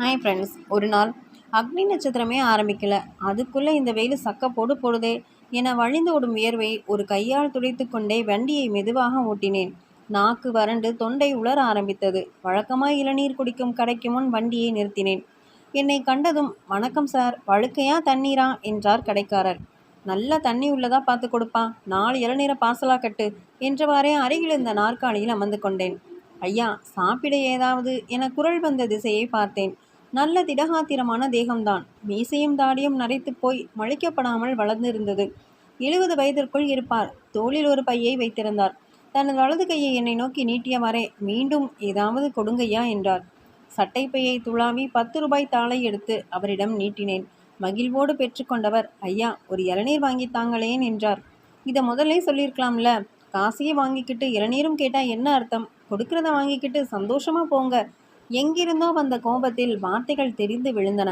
Hi friends ஒரு நாள் அக்னி நட்சத்திரமே ஆரம்பிக்கல. அதுக்குள்ளே இந்த வெயில் சக்க போடு போடுதே என வழிந்து ஓடும் வியர்வை ஒரு கையால் துடைத்து கொண்டே வண்டியை மெதுவாக ஓட்டினேன். நாக்கு வறண்டு தொண்டை உலர ஆரம்பித்தது. வழக்கமாய் இளநீர் குடிக்கும் கடைக்கு முன் வண்டியை நிறுத்தினேன். என்னை கண்டதும் வணக்கம் சார் வழுக்கையா தண்ணீரா? என்றார் கடைக்காரர். நல்ல தண்ணி உள்ளதா பார்த்து கொடுப்பா. நாலு இளநீரை பாசலா கட்டு என்றவாறே அருகில் இருந்த நாற்காலியில் அமர்ந்து கொண்டேன். ஐயா சாப்பிட ஏதாவது? என குரல் வந்த திசையை பார்த்தேன். நல்ல திடகாத்திரமான தேகம்தான். மீசையும் தாடியும் நரைத்து போய் மழைக்கப்படாமல் வளர்ந்திருந்தது. எழுபது வயதிற்குள் இருப்பார். தோளில் ஒரு பையை வைத்திருந்தார். தனது வலது கையை என்னை நோக்கி நீட்டியவாறே மீண்டும் ஏதாவது கொடுங்கய்யா என்றார். சட்டை பையை துளாவி பத்து ரூபாய் தாளை எடுத்து அவரிடம் நீட்டினேன். மகிழ்வோடு பெற்றுக்கொண்டவர் ஐயா ஒரு இளநீர் வாங்கி தாங்களேன் என்றார். இதை முதல்ல சொல்லியிருக்கலாம்ல. காசையே வாங்கிக்கிட்டு இளநீரும் கேட்டால் என்ன அர்த்தம்? கொடுக்கறத வாங்கிக்கிட்டு சந்தோஷமா போங்க. எங்கிருந்தோ வந்த கோபத்தில் வார்த்தைகள் தெரிந்து விழுந்தன.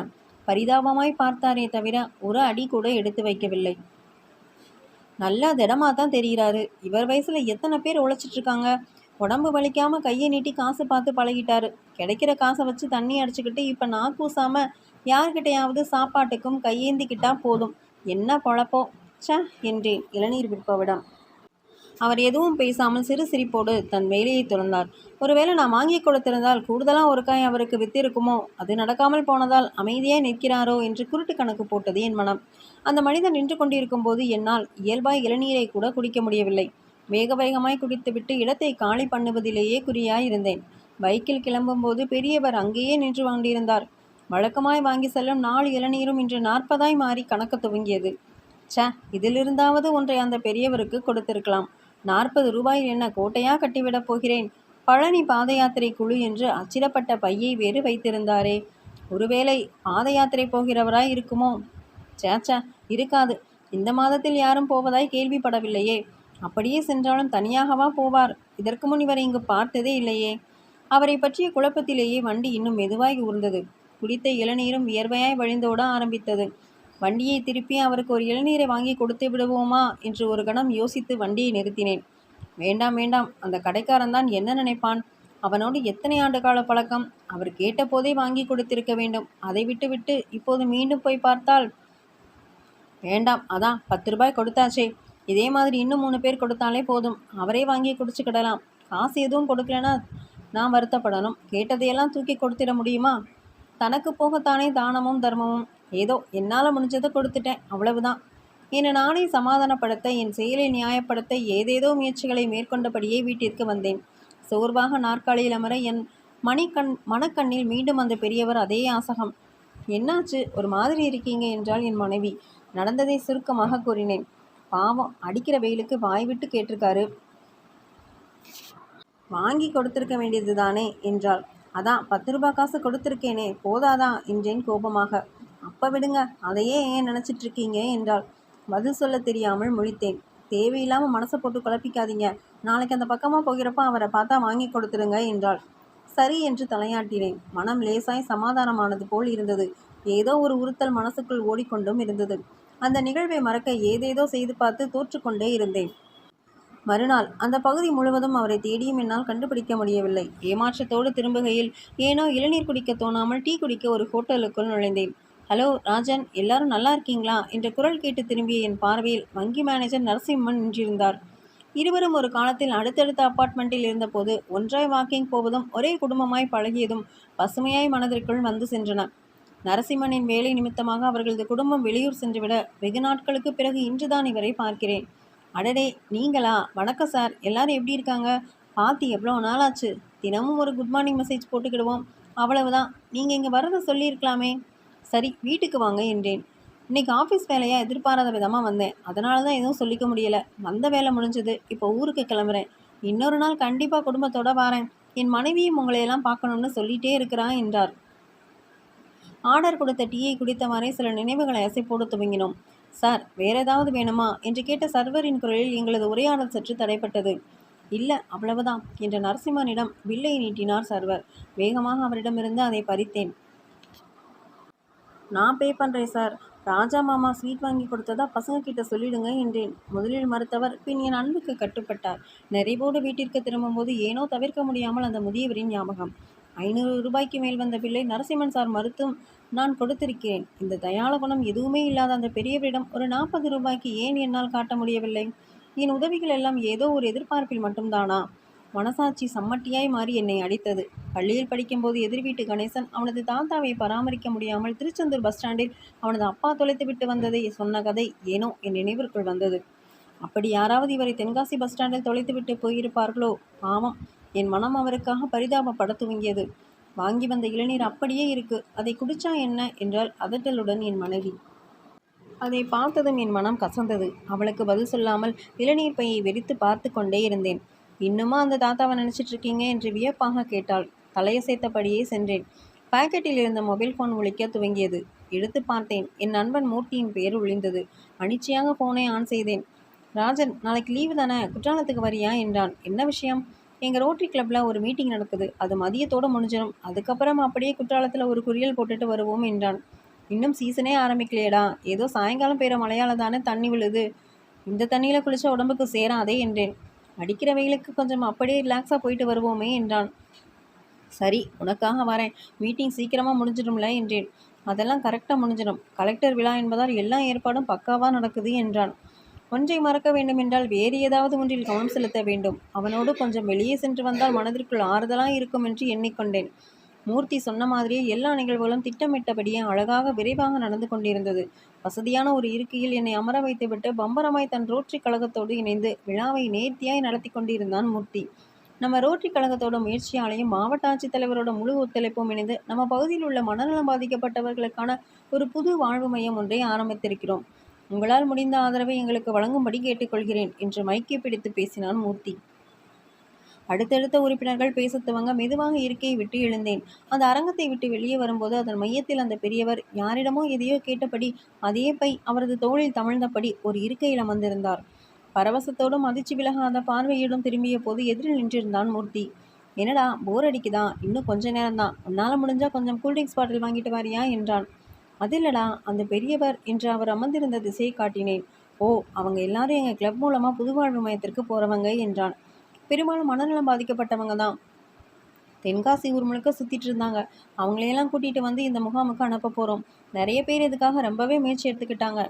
பரிதாபமாய் பார்த்தாரே தவிர ஒரு அடி கூட எடுத்து வைக்கவில்லை. நல்லா திடமா தான் தெரிகிறாரு. இவர் வயசுல எத்தனை பேர் உழைச்சிட்டு இருக்காங்க உடம்பு வலிக்காம கையை நீட்டி காசு பார்த்து பழகிட்டாரு. கிடைக்கிற காசை வச்சு தண்ணி அடிச்சுக்கிட்டு இப்ப நான் கூசாமல் யார்கிட்டயாவது சாப்பாட்டுக்கும் கையேந்திக்கிட்டா போதும். என்ன பொழப்போ ச என்றேன் இளநீர் விற்பவிடம் அவர் எதுவும் பேசாமல் சிறு சிரிப்போடு தன் வேலையை துறந்தார். ஒருவேளை நான் வாங்கி கொடுத்திருந்தால் கூடுதலாக ஒரு காய் அவருக்கு வித்திருக்குமோ? அது நடக்காமல் போனதால் அமைதியாய் நிற்கிறாரோ? என்று குருட்டு கணக்கு போட்டது என் மனம். அந்த மனிதன் நின்று கொண்டிருக்கும் போது என்னால் இயல்பாய் இளநீரை கூட குடிக்க முடியவில்லை. வேக வேகமாய் குடித்துவிட்டு இடத்தை காலி பண்ணுவதிலேயே குறியாய் இருந்தேன் பைக்கில் கிளம்பும்போது பெரியவர் அங்கேயே நின்று கொண்டிருந்தார் வழக்கமாய் வாங்கி செல்லும் நாலு இளநீரும் இன்று நாற்பதாய் மாறி கணக்கு துவங்கியது. ச இதிலிருந்தாவது ஒன்றை அந்த பெரியவருக்கு கொடுத்திருக்கலாம். நாற்பது ரூபாயில் என்ன கோட்டையா கட்டிவிடப் போகிறேன்? பழனி பாத யாத்திரை குழு என்று அச்சிடப்பட்ட பையை வேறு வைத்திருந்தாரே. ஒருவேளை பாத யாத்திரை போகிறவராய் இருக்குமோ? சேச்சா இருக்காது. இந்த மாதத்தில் யாரும் போவதாய் கேள்விப்படவில்லையே. அப்படியே சென்றாலும் தனியாகவா போவார்? இதற்கு முன் இவரை இங்கு பார்த்ததே இல்லையே. அவரை பற்றிய குழப்பத்திலேயே வண்டி இன்னும் மெதுவாய் ஊர்ந்தது குடித்த இளநீரும் வியர்வையாய் வழிந்தோட ஆரம்பித்தது. வண்டியை திருப்பி அவருக்கு ஒரு இளநீரை வாங்கி கொடுத்து விடுவோமா என்று ஒரு கணம் யோசித்து வண்டியை நிறுத்தினேன். வேண்டாம் வேண்டாம். அந்த கடைக்காரன் தான் என்ன நினைப்பான்? அவனோடு எத்தனை ஆண்டு கால பழக்கம்? அவர் கேட்டபோதே வாங்கி கொடுத்திருக்க வேண்டும். அதை விட்டுவிட்டு இப்போது மீண்டும் போய் பார்த்தால்? வேண்டாம் அதான் பத்து ரூபாய் கொடுத்தாச்சே. இதே மாதிரி இன்னும் மூணு பேர் கொடுத்தாலே போதும். அவரே வாங்கி குடிச்சுக்கிடலாம். காசு எதுவும் கொடுக்கலனா நான் வருத்தப்படணும். கேட்டதையெல்லாம் தூக்கி கொடுத்திட முடியுமா? தனக்கு போகத்தானே தானமும் தர்மமும். ஏதோ என்னால் முடிஞ்சதை கொடுத்துட்டேன் அவ்வளவுதான். என்னை நானே சமாதானப்படுத்த என் செயலை நியாயப்படுத்த ஏதேதோ முயற்சிகளை மேற்கொண்டபடியே வீட்டிற்கு வந்தேன். சோர்வாக நாற்காலியில் அமர என் மணிக்கண் மனக்கண்ணில் மீண்டும் அந்த பெரியவர் அதே ஆசகம் என்னாச்சு? ஒரு மாதிரி இருக்கீங்க என்றால் என் மனைவி. நடந்ததை சுருக்கமாக கூறினேன். பாவம் அடிக்கிற வெயிலுக்கு வாய் விட்டு கேட்டிருக்காரு. வாங்கி கொடுத்திருக்க வேண்டியது தானே என்றாள். அதான் பத்து ரூபாய் காசு கொடுத்துருக்கேனே போதாதா? என்றேன் கோபமாக. அப்போ விடுங்க அதையே ஏன் நினச்சிட்டு இருக்கீங்க என்றாள். பதில் சொல்ல தெரியாமல் முழித்தேன். தேவையில்லாமல் மனசை போட்டு குழப்பிக்காதீங்க. நாளைக்கு அந்த பக்கமாக போகிறப்ப அவரை பார்த்தா வாங்கி கொடுத்துருங்க என்றாள். சரி என்று தலையாட்டினேன். மனம் லேசாய் சமாதானமானது போல் இருந்தது. ஏதோ ஒரு உறுத்தல் மனசுக்குள் ஓடிக்கொண்டும் இருந்தது. அந்த நிகழ்வை மறக்க ஏதேதோ செய்து பார்த்து தோற்றுக்கொண்டே இருந்தேன். மறுநாள் அந்த பகுதி முழுவதும் அவரை தேடியும் என்னால் கண்டுபிடிக்க முடியவில்லை. ஏமாற்றத்தோடு திரும்புகையில் ஏனோ இளநீர் குடிக்க தோணாமல் டீ குடிக்க ஒரு ஹோட்டலுக்குள் நுழைந்தேன். ஹலோ ராஜன் எல்லாரும் நல்லா இருக்கீங்களா? என்ற குரல் கேட்டு திரும்பிய என் பார்வையில் வங்கி மேனேஜர் நரசிம்மன் நின்றிருந்தார். இருவரும் ஒரு காலத்தில் அடுத்தடுத்த அப்பார்ட்மெண்ட்டில் இருந்தபோது ஒன்றாய் வாக்கிங் போவதும் ஒரே குடும்பமாய் பழகியதும் பசுமையாய் மனதிற்குள் வந்து சென்றன. நரசிம்மனின் வேலை நிமித்தமாக அவர்களது குடும்பம் வெளியூர் சென்றுவிட வெகு நாட்களுக்கு பிறகு இன்றுதான் இவரை பார்க்கிறேன். அடடே நீங்களா? வணக்கம் சார். எல்லாரும் எப்படி இருக்காங்க? பார்த்து எவ்வளோ நாளாச்சு? தினமும் ஒரு குட் மார்னிங் மெசேஜ் போட்டுக்கிடுவோம். அவ்வளவுதான். நீங்கள் இங்கே வர்றதை சொல்லியிருக்கலாமே. சரி வீட்டுக்கு வாங்க என்றேன். இன்னைக்கு ஆஃபீஸ் வேலையாக எதிர்பாராத விதமாக வந்தேன். அதனால தான் எதுவும் சொல்லிக்க முடியல. வந்த வேலை முடிஞ்சது. இப்போ ஊருக்கு கிளம்புறேன். இன்னொரு நாள் கண்டிப்பாக குடும்பத்தோட வரேன். என் மனைவியும் உங்களையெல்லாம் பார்க்கணும்னு சொல்லிட்டே இருக்கிறான் என்றார். ஆர்டர் கொடுத்த டீயை குடித்தவாறே சில நினைவுகளை அசைப்போடு துவங்கினோம். சார் வேற ஏதாவது வேணுமா? என்று கேட்ட சர்வரின் குரலில் எங்களது உரையாடல் சற்று தடைப்பட்டது. இல்லை அவ்வளவுதான் என்ற நரசிம்மனிடம் வில்லை நீட்டினார் சர்வர். வேகமாக அவரிடமிருந்து அதை பறித்தேன். நான் பே பண்ணுறேன் சார் ராஜா மாமா ஸ்வீட் வாங்கி கொடுத்ததா பசங்க கிட்ட சொல்லிடுங்க என்றேன். முதலில் மறுத்தவர் பின் என் அன்புக்கு கட்டுப்பட்டார். நிறைவோடு வீட்டிற்கு திரும்பும்போது ஏனோ தவிர்க்க முடியாமல் அந்த முதியவரின் ஞாபகம். ஐநூறு ரூபாய்க்கு மேல் வந்த பிள்ளை நரசிம்மன் சார் மறுத்தும் நான் கொடுத்திருக்கிறேன். இந்த தயாள குணம் எதுவுமே இல்லாத அந்த பெரியவரிடம் ஒரு நாற்பது ரூபாய்க்கு ஏன் என்னால் காட்ட முடியவில்லை? என் உதவிகள் எல்லாம் ஏதோ ஒரு எதிர்பார்ப்பில் மட்டும்தானா? மனசாட்சி சம்மட்டியாய் மாறி என்னை அடித்தது. பள்ளியில் படிக்கும்போது எதிர் வீட்டு கணேசன் அவனது தாத்தாவை பராமரிக்க முடியாமல் திருச்செந்தூர் பஸ் ஸ்டாண்டில் அவனது அப்பா தொலைத்து விட்டு வந்ததை சொன்ன கதை ஏனோ என் நினைவிற்குள் வந்தது. அப்படி யாராவது இவரை தென்காசி பஸ் ஸ்டாண்டில் தொலைத்துவிட்டு போயிருப்பார்களோ? பாவம். என் மனம் அவருக்காக பரிதாபப்பட துவங்கியது. வாங்கி வந்த இளநீர் அப்படியே இருக்கு. அதை குடிச்சா என்ன? என்றால் அதட்டலுடன் என் மனைவி. அதை பார்த்ததும் என் மனம் கசந்தது. அவளுக்கு பதில் சொல்லாமல் இளநீர் பையை வெறித்து பார்த்து கொண்டே இருந்தேன். இன்னுமா அந்த தாத்தாவை நினச்சிட்டு இருக்கீங்க என்று வியப்பாக கேட்டாள். தலையசைத்தபடியே சென்றேன். பாக்கெட்டில் இருந்த மொபைல் ஃபோன் ஒழிக்க துவங்கியது. எடுத்து பார்த்தேன். என் நண்பன் மூர்த்தியின் பெயர் ஒளிந்தது. அனிச்சையாக ஃபோனை ஆன் செய்தேன். ராஜன் நாளைக்கு லீவு தானே? குற்றாலத்துக்கு வரியா? என்றான். என்ன விஷயம்? எங்கள் ரோட்டரி கிளப்பில் ஒரு மீட்டிங் நடக்குது. அது மதியத்தோடு முடிஞ்சிடும் அதுக்கப்புறம் அப்படியே குற்றாலத்தில் ஒரு குறியல் போட்டுட்டு வருவோம் என்றான். இன்னும் சீசனே ஆரம்பிக்கலையடா. ஏதோ சாயங்காலம் பெய்கிற மழையால் தானே தண்ணி விழுது. இந்த தண்ணியில் குளிச்சா உடம்புக்கு சேராதே என்றேன். படிக்கிறவைகளுக்கு கொஞ்சம் அப்படியே ரிலாக்ஸாக போயிட்டு வருவோமே என்றான். சரி உனக்காக வரேன். மீட்டிங் சீக்கிரமாக முடிஞ்சிடும்ல என்றேன். அதெல்லாம் கரெக்டாக முடிஞ்சிடும். கலெக்டர் விழா என்பதால் எல்லா ஏற்பாடும் பக்காவாக நடக்குது என்றான். ஒன்றை மறக்க வேண்டுமென்றால் வேறு ஏதாவது ஒன்றில் கவனம் செலுத்த வேண்டும். அவனோடு கொஞ்சம் வெளியே சென்று வந்தால் மனதிற்குள் ஆறுதலாக இருக்கும் என்று எண்ணிக்கொண்டேன். மூர்த்தி சொன்ன மாதிரியே எல்லா நிகழ்வுகளும் திட்டமிட்டபடியே அழகாக விரைவாக நடந்து கொண்டிருந்தது. வசதியான ஒரு இருக்கையில் என்னை அமர வைத்துவிட்டு பம்பரமாய் தன் ரோட்டரி கழகத்தோடு இணைந்து விழாவை நேர்த்தியாய் நடத்தி கொண்டிருந்தான் மூர்த்தி. நம்ம ரோட்டரி கழகத்தோட முயற்சியாலையும் மாவட்ட ஆட்சித்தலைவரோட முழு ஒத்துழைப்பும் இணைந்து நம்ம பகுதியில் உள்ள மனநலம் பாதிக்கப்பட்டவர்களுக்கான ஒரு புது வாழ்வு மையம் ஒன்றை ஆரம்பித்திருக்கிறோம். உங்களால் முடிந்த ஆதரவை எங்களுக்கு வழங்கும்படி கேட்டுக்கொள்கிறேன் என்று மைக்கை பிடித்து பேசினான் மூர்த்தி. அடுத்தடுத்த உறுப்பினர்கள் பேசத் துவங்க மெதுவாக இருக்கையை விட்டு எழுந்தேன். அந்த அரங்கத்தை விட்டு வெளியே வரும்போது அதன் மையத்தில் அந்த பெரியவர் யாரிடமோ எதையோ கேட்டபடி அதே பை அவரது தோளில் தமிழ்ந்தபடி ஒரு இருக்கையில் அமர்ந்திருந்தார். பரவசத்தோடும் அதிர்ச்சி விலகாத பார்வையிடும் திரும்பிய போது எதிரில் நின்றிருந்தான் மூர்த்தி. என்னடா போர் அடிக்குதா? இன்னும் கொஞ்ச நேரம்தான். உன்னால் முடிஞ்சால் கொஞ்சம் கூல்ட்ரிங்க்ஸ் பாட்டில் வாங்கிட்டு வாரியா? என்றான். அதில்லடா அந்த பெரியவர் என்று அவர் அமர்ந்திருந்த திசையை காட்டினேன். ஓ அவங்க எல்லாரும் எங்கள் கிளப் மூலமாக புதுவாழ்வு மையத்திற்கு போகிறவங்க என்றான். பெரும்பாலும் மனநலம் பாதிக்கப்பட்டவங்க தான். தென்காசி ஊர் முழுக்க சுற்றிட்டு இருந்தாங்க. அவங்களையெல்லாம் கூட்டிகிட்டு வந்து இந்த முகாமுக்கு அனுப்ப போகிறோம் நிறைய பேர் இதுக்காக ரொம்பவே முயற்சி எடுத்துக்கிட்டாங்க.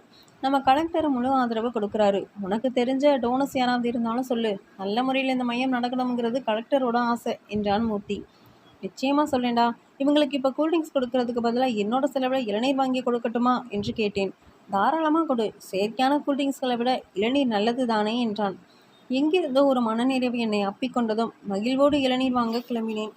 நம்ம கலெக்டர் முழு ஆதரவு கொடுக்குறாரு. உனக்கு தெரிஞ்ச டோனஸ் யாராவது இருந்தாலும் சொல்லு. நல்ல முறையில் இந்த மையம் நடக்கணுங்கிறது கலெக்டரோட ஆசை என்றான் மூர்த்தி. நிச்சயமாக சொல்லேன்டா இவங்களுக்கு இப்போ கூல்ட்ரிங்க்ஸ் கொடுக்கறதுக்கு பதிலாக என்னோட செலவில் இளநீர் வாங்கி கொடுக்கட்டுமா? என்று கேட்டேன். தாராளமாக கொடு. செயற்கையான கூல்ட்ரிங்க்ஸ்களை விட இளநீர் நல்லது தானே என்றான். எங்கிருந்தோ ஒரு மனநிறைவு என்னை அப்பிக்கொண்டதும் மகிழ்வோடு இளநீர் வாங்க கிளம்பினேன்.